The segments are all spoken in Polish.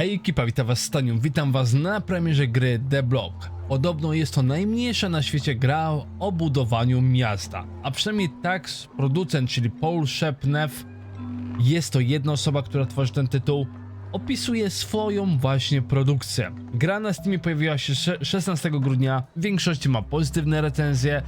Hej ekipa, witam was Staniu, witam was na premierze gry The Block. Podobno jest to najmniejsza na świecie gra o budowaniu miasta, a przynajmniej tak producent, czyli Paul Shepnev, jest to jedna osoba, która tworzy ten tytuł, opisuje swoją właśnie produkcję. Gra na Steamie pojawiła się sze- 16 grudnia, w większości ma pozytywne recenzje,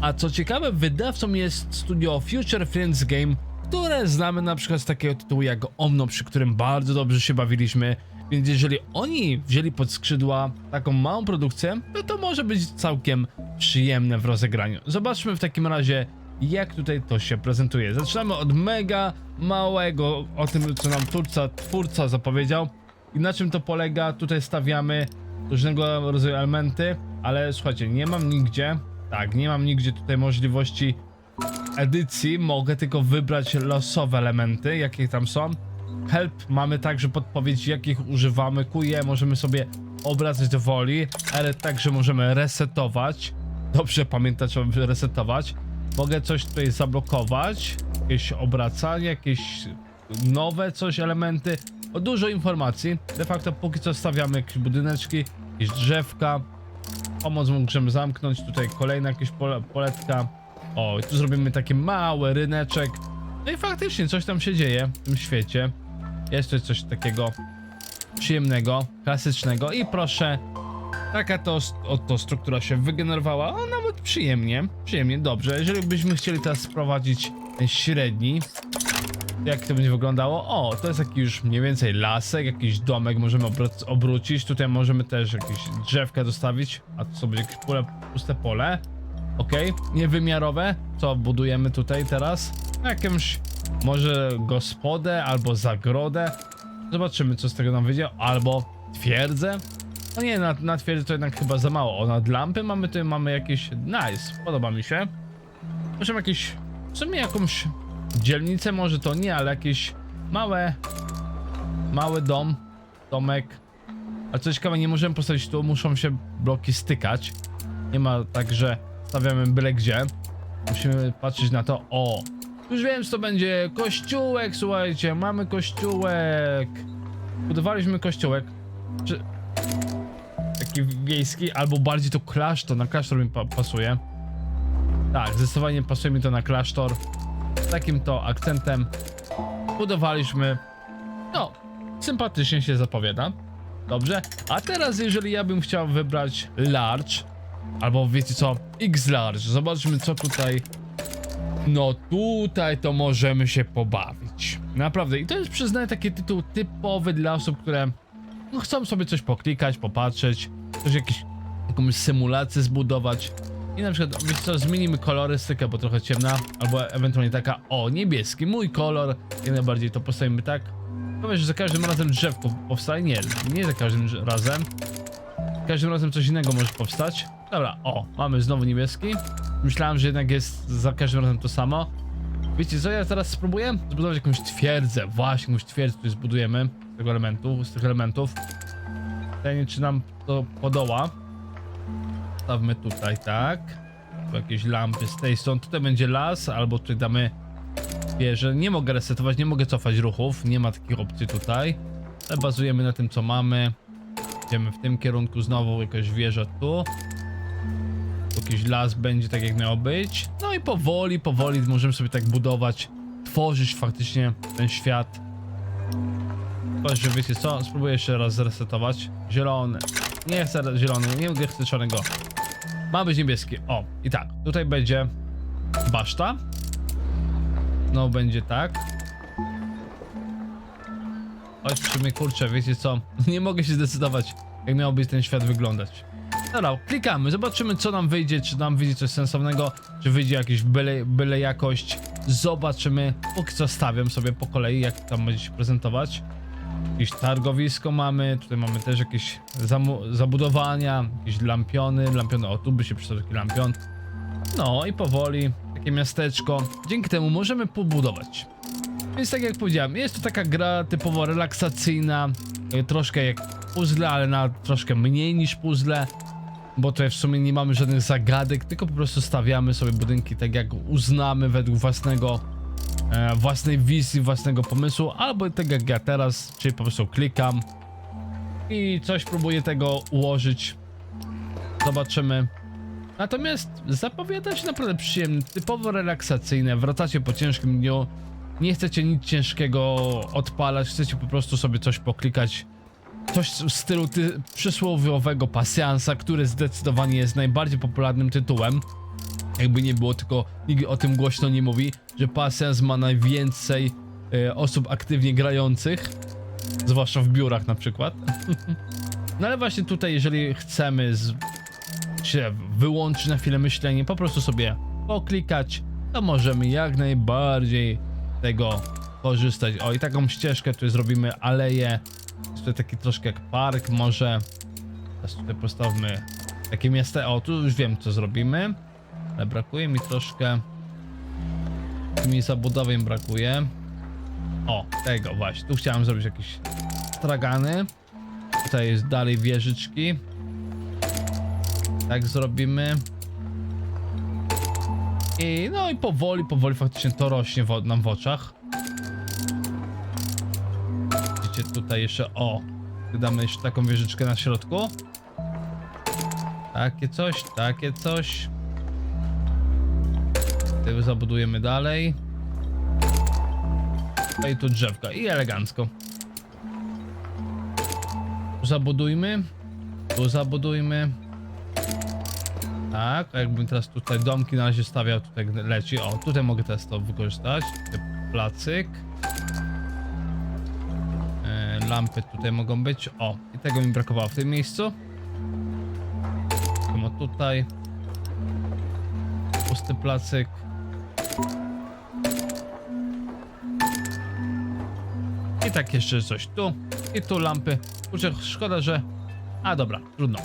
a co ciekawe, wydawcą jest studio Future Friends Game, które znamy na przykład z takiego tytułu jak Omno, przy którym bardzo dobrze się bawiliśmy. Więc jeżeli oni wzięli pod skrzydła taką małą produkcję, no to może być całkiem przyjemne w rozegraniu. Zobaczmy w takim razie, jak tutaj to się prezentuje. Zaczynamy od mega małego, o tym co nam twórca, twórca zapowiedział. I na czym to polega? Tutaj stawiamy różnego rodzaju elementy, ale słuchajcie, nie mam nigdzie, tak, nie mam nigdzie tutaj możliwości edycji, mogę tylko wybrać losowe elementy, jakie tam są. Help mamy także podpowiedź, jakich używamy. QE możemy sobie obracać do woli, ale także możemy resetować. Dobrze pamiętać, żeby resetować. Mogę coś tutaj zablokować, jakieś obracanie, jakieś nowe coś, elementy. O dużo informacji. De facto póki co stawiamy jakieś budyneczki, jakieś drzewka. Pomoc możemy zamknąć. Tutaj kolejna jakieś pole, poletka. O, tu zrobimy taki mały ryneczek. No i faktycznie coś tam się dzieje w tym świecie. To coś takiego przyjemnego, klasycznego i proszę, taka to struktura się wygenerowała, a nawet przyjemnie, przyjemnie, dobrze. Jeżeli byśmy chcieli teraz sprowadzić średni, jak to będzie wyglądało? O, to jest jakiś już mniej więcej lasek, jakiś domek możemy obr- obrócić, tutaj możemy też jakieś drzewka dostawić, a tu sobie jakieś pole, puste pole. Okej, niewymiarowe, co budujemy tutaj teraz? Jakąś może gospodę albo zagrodę. Zobaczymy co z tego nam wyjdzie, albo twierdzę. No nie, na, na twierdzę to jednak chyba za mało. O, nad lampy mamy tutaj mamy jakieś... Nice, podoba mi się. Możemy jakieś... W sumie jakąś dzielnicę może to nie, ale jakieś małe... Mały dom, domek. Ale co ciekawe, nie możemy postawić tu, muszą się bloki stykać. Nie ma tak, że stawiamy byle gdzie. Musimy patrzeć na to. O! Już wiem, co to będzie. Kościółek, słuchajcie, mamy kościółek. Budowaliśmy kościółek. Czy... Taki wiejski, albo bardziej to klasztor. Na klasztor mi pa pasuje. Tak, zdecydowanie pasuje mi to na klasztor. Z takim to akcentem budowaliśmy. No, sympatycznie się zapowiada. Dobrze. A teraz, jeżeli ja bym chciał wybrać large, albo wiecie co, x large, zobaczmy co tutaj. No tutaj to możemy się pobawić. Naprawdę. I to jest przyznaję taki tytuł typowy dla osób, które no, chcą sobie coś poklikać, popatrzeć, coś jakieś, jakąś symulację zbudować. I na przykład, wiecie co, zmienimy kolorystykę, bo trochę ciemna, albo ewentualnie taka, o, niebieski, mój kolor, jak najbardziej to postawimy tak. Powiem, że za każdym razem drzewko powstaje, nie, nie za każdym razem. Każdym razem coś innego może powstać. Dobra, o, mamy znowu niebieski. Myślałem, że jednak jest za każdym razem to samo. Wiecie co, ja teraz spróbuję zbudować jakąś twierdzę, właśnie jakąś twierdzę tutaj zbudujemy z tego elementu, z tych elementów. Pytanie, czy nam to podoła. Stawmy tutaj, tak. Tu jakieś lampy z tej strony, tutaj będzie las, albo tutaj damy wieżę. Nie mogę resetować, nie mogę cofać ruchów, nie ma takich opcji tutaj. Ale bazujemy na tym, co mamy. Idziemy w tym kierunku, znowu jakaś wieża tu. Jakiś las będzie tak jak miało być. No i powoli, powoli możemy sobie tak budować, tworzyć faktycznie ten świat. Chodź, że wiecie co? Spróbuję jeszcze raz zresetować. Zielony. Nie chcę zielony, nie chcę czarnego. Ma być niebieski. O, i tak. Tutaj będzie baszta. No, będzie tak. Chodź przy mnie, kurczę, wiecie co? Nie mogę się zdecydować, jak miał być ten świat wyglądać. Dobra, klikamy, zobaczymy co nam wyjdzie, czy nam wyjdzie coś sensownego, czy wyjdzie jakieś byle, byle jakość. Zobaczymy, póki co stawiam sobie po kolei, jak tam będzie się prezentować. Jakieś targowisko mamy, tutaj mamy też jakieś zabudowania, jakieś lampiony, lampiony, o tu by się przydał taki lampion. No i powoli, takie miasteczko, dzięki temu możemy pobudować. Więc tak jak powiedziałem, jest to taka gra typowo relaksacyjna, e, troszkę jak puzzle, ale na troszkę mniej niż puzzle, bo tutaj w sumie nie mamy żadnych zagadek, tylko po prostu stawiamy sobie budynki tak jak uznamy według własnego, e, własnej wizji, własnego pomysłu, albo tak jak ja teraz, czyli po prostu klikam i coś próbuję tego ułożyć. Zobaczymy. Natomiast zapowiada się naprawdę przyjemny, typowo relaksacyjne. Wracacie po ciężkim dniu, nie chcecie nic ciężkiego odpalać, chcecie po prostu sobie coś poklikać. Coś w stylu ty, przysłowiowego pasjansa, który zdecydowanie jest najbardziej popularnym tytułem. Jakby nie było, tylko nikt o tym głośno nie mówi, że pasjans ma najwięcej e, osób aktywnie grających, zwłaszcza w biurach na przykład. no ale właśnie tutaj, jeżeli chcemy z, się wyłączyć na chwilę myślenie, po prostu sobie poklikać, to możemy jak najbardziej tego korzystać. O i taką ścieżkę tutaj zrobimy aleję. Tutaj taki troszkę jak park, może. Teraz tutaj postawmy takie miasto. O, tu już wiem co zrobimy. Ale brakuje mi troszkę. Mi zabudowy im brakuje. O, tego właśnie. Tu chciałem zrobić jakieś stragany. Tutaj jest dalej wieżyczki. Tak zrobimy. I no i powoli, powoli faktycznie to rośnie nam w oczach. Tutaj jeszcze, o, damy jeszcze taką wieżyczkę na środku. Takie coś, takie coś. Tego zabudujemy dalej. No i tu drzewka i elegancko. Tu zabudujmy. Tu zabudujmy. Tak, jakbym teraz tutaj domki na razie stawiał, tutaj leci. O, tutaj mogę teraz to wykorzystać. Tutaj Placyk. Lampy tutaj mogą być. O, i tego mi brakowało w tym miejscu. No tutaj. Pusty placyk. I tak jeszcze coś tu. I tu lampy. Kurczę, szkoda, że... A dobra, trudno.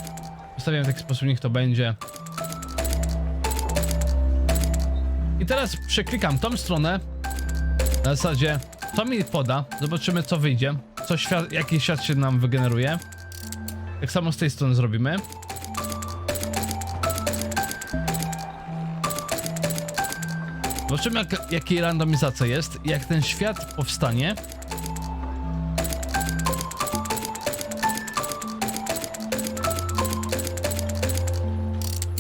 Ustawiam w taki sposób, niech to będzie. I teraz przeklikam tą stronę. Na zasadzie, co mi poda. Zobaczymy, co wyjdzie. Co świat, jaki świat się nam wygeneruje. Tak samo z tej strony zrobimy. Zobaczymy, jak, jaki randomizacja jest. Jak ten świat powstanie.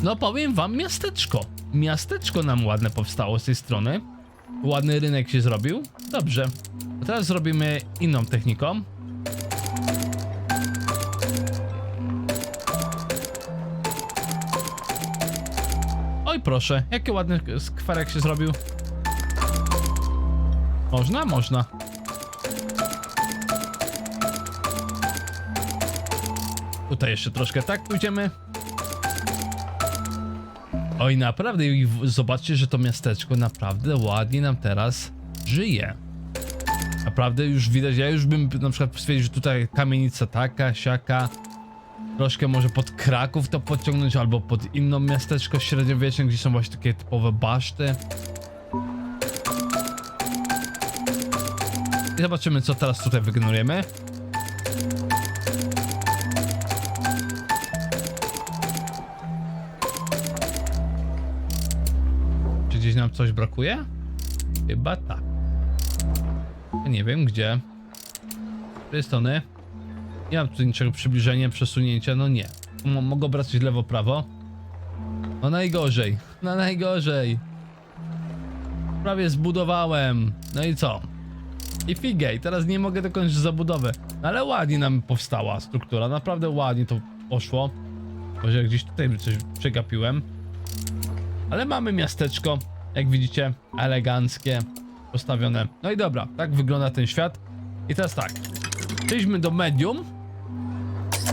No powiem wam, miasteczko. Miasteczko nam ładne powstało z tej strony. Ładny rynek się zrobił. Dobrze. Teraz zrobimy inną techniką. Oj proszę, jaki ładny skwerek się zrobił. Można? Można. Tutaj jeszcze troszkę tak pójdziemy. Oj, naprawdę, i zobaczcie, że to miasteczko naprawdę ładnie nam teraz żyje. Naprawdę już widać, ja już bym na przykład stwierdził, że tutaj kamienica taka, siaka. Troszkę może pod Kraków to podciągnąć, albo pod inną miasteczko średniowieczne, gdzie są właśnie takie typowe baszty. I zobaczymy, co teraz tutaj wygenerujemy. Czy gdzieś nam coś brakuje? Chyba. Nie wiem gdzie. Z tej strony. Nie mam tu niczego przybliżenia, przesunięcia, no nie. M mogę obracać lewo, prawo. No najgorzej, no najgorzej. Prawie zbudowałem. No i co? I figej, teraz nie mogę dokończyć zabudowy. No ale ładnie nam powstała struktura, naprawdę ładnie to poszło. Może gdzieś tutaj coś przegapiłem. Ale mamy miasteczko, jak widzicie, eleganckie, postawione. No i dobra, tak wygląda ten świat. I teraz tak, przejdźmy do medium,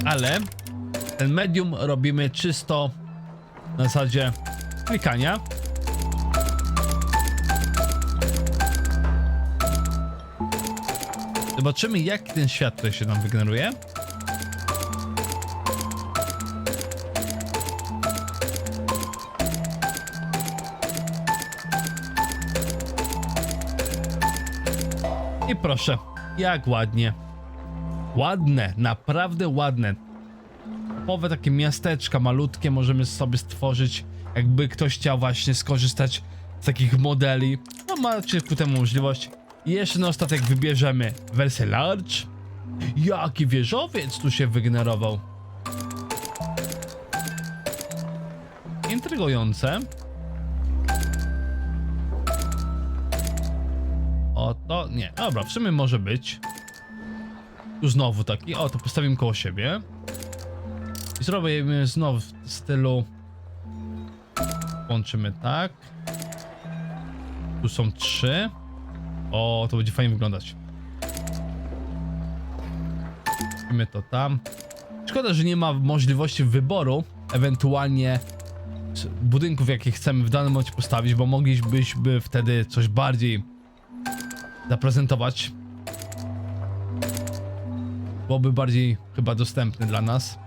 ale ten medium robimy czysto na zasadzie klikania. Zobaczymy, jak ten świat tutaj się nam wygeneruje. I proszę, jak ładnie. Ładne, naprawdę ładne. Typowe takie miasteczka malutkie możemy sobie stworzyć, jakby ktoś chciał właśnie skorzystać z takich modeli. No macie ku temu możliwość. I jeszcze na ostatek wybierzemy wersję large. Jaki wieżowiec tu się wygenerował. Intrygujące. O, to nie. Dobra, w sumie może być. Tu znowu taki. O, to postawimy koło siebie. I zrobimy znowu w stylu. Łączymy tak. Tu są trzy. O, to będzie fajnie wyglądać. Robimy to tam. Szkoda, że nie ma możliwości wyboru, ewentualnie budynków, jakie chcemy w danym momencie postawić, bo moglibyśmy wtedy coś bardziej zaprezentować. Byłoby bardziej chyba dostępny dla nas.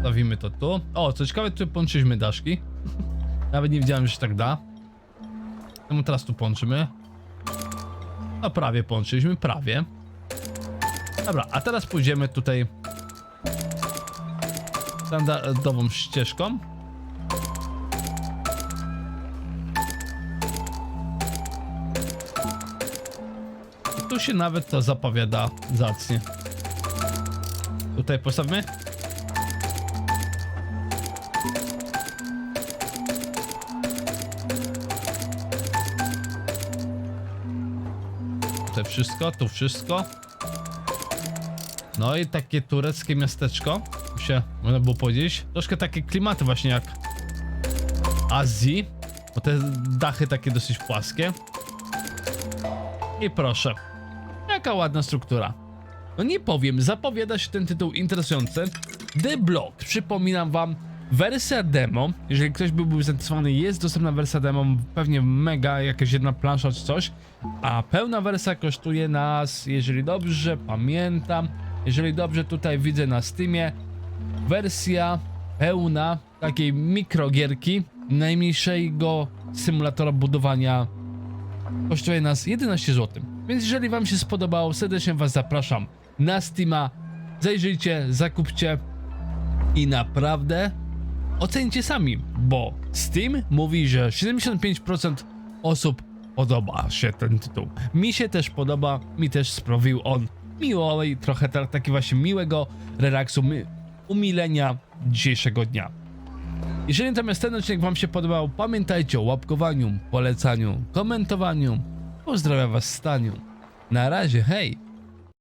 Stawimy to tu. O, co ciekawe, tu połączyliśmy daszki. Nawet nie wiedziałem, że się tak da. Czemu teraz tu połączymy? No prawie połączyliśmy, prawie. Dobra, a teraz pójdziemy tutaj standardową ścieżką. Tu się nawet to zapowiada zacnie. Tutaj postawmy. Tutaj wszystko, tu wszystko. No i takie tureckie miasteczko. Się, można było powiedzieć. Troszkę takie klimaty właśnie jak Azji. Bo te dachy takie dosyć płaskie. I proszę. Jaka ładna struktura. No nie powiem, zapowiada się ten tytuł interesujący. The Block, przypominam wam, wersja demo, jeżeli ktoś byłby zainteresowany, jest dostępna wersja demo, pewnie mega, jakaś jedna plansza czy coś, a pełna wersja kosztuje nas, jeżeli dobrze pamiętam, jeżeli dobrze tutaj widzę na Steamie, wersja pełna takiej mikrogierki, najmniejszego symulatora budowania kosztuje nas 11 zł. Więc jeżeli wam się spodobało, serdecznie was zapraszam na Steama. Zajrzyjcie, zakupcie i naprawdę ocencie sami, bo Steam mówi, że 75% osób podoba się ten tytuł. Mi się też podoba, mi też sprawił on miłej, trochę ta, taki właśnie miłego relaksu, umilenia dzisiejszego dnia. Jeżeli natomiast ten odcinek Wam się podobał, pamiętajcie o łapkowaniu, polecaniu, komentowaniu. Pozdrawiam Was Staniu. Na razie, hej!